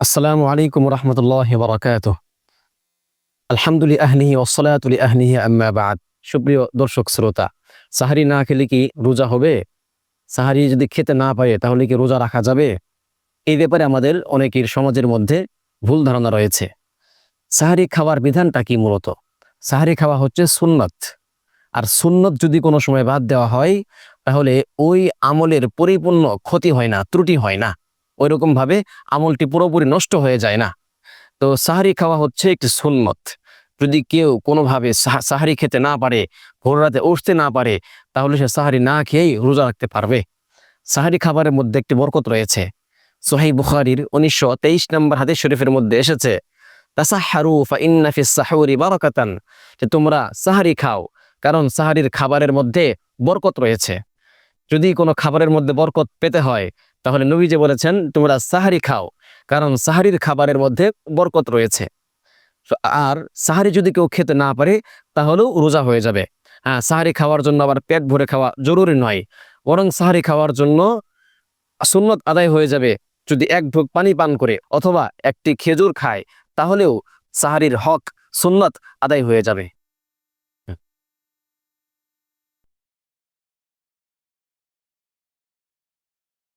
আসসালামু আলাইকুম রহমতুল্লাহ বরকাত আলহামদুলিল্লাহ আহনিহি ওসলাতুলি আহনিহি আম্মা বাদ। সুপ্রিয় দর্শক, শ্রোতা, সাহারি না খেলে কি রোজা হবে? সাহারি যদি খেতে না পারে, তাহলে কি রোজা রাখা যাবে? এই ব্যাপারে আমাদের অনেকের সমাজের মধ্যে ভুল ধারণা রয়েছে। সাহারি খাওয়ার বিধানটা কি মূলত? সাহারি খাওয়া হচ্ছে সুন্নত। আর সুন্নত যদি কোনো সময় বাদ দেওয়া হয়, তাহলে ওই আমলের পরিপূর্ণ ক্ষতি হয় না, ত্রুটি হয় না। ওই রকম ভাবে আমলটি পুরোপুরি নষ্ট হয়ে যায় না। তো সাহারি খাওয়া হচ্ছে একটি সুন্নত। যদি কেউ কোনোভাবে সাহা- সাহারি খেতে না পারে ভোর রাতে উঠতে না পারে, তাহলে সে সাহারি না খেয়েই রোজা রাখতে পারবে। সাহারি খাবারের মধ্যে একটি বরকত রয়েছে। সোহাই বুখারির উনিশশো তেইশ নম্বর হাদিস শরীফের মধ্যে এসেছে সাহুরি যে তোমরা সাহারি খাও, কারণ সাহারির খাবারের মধ্যে বরকত রয়েছে। যদি কোনো খাবারের মধ্যে বরকত পেতে হয় তাহলে নবী যে বলেছেন, তোমরা সাহারি খাও, কারণ সাহারির খাবারের মধ্যে বরকত রয়েছে। আর সাহারি যদি কেউ খেতে না পারে, তাহলেও রোজা হয়ে যাবে। হ্যাঁ সাহারি খাওয়ার জন্য আবার পেট ভরে খাওয়া জরুরি নয়, বরং সাহারি খাওয়ার জন্য সুন্নত আদায় হয়ে যাবে। যদি এক ঢোক পানি পান করে অথবা একটি খেজুর খায়, তাহলেও সাহারির হক সুন্নত আদায় হয়ে যাবে।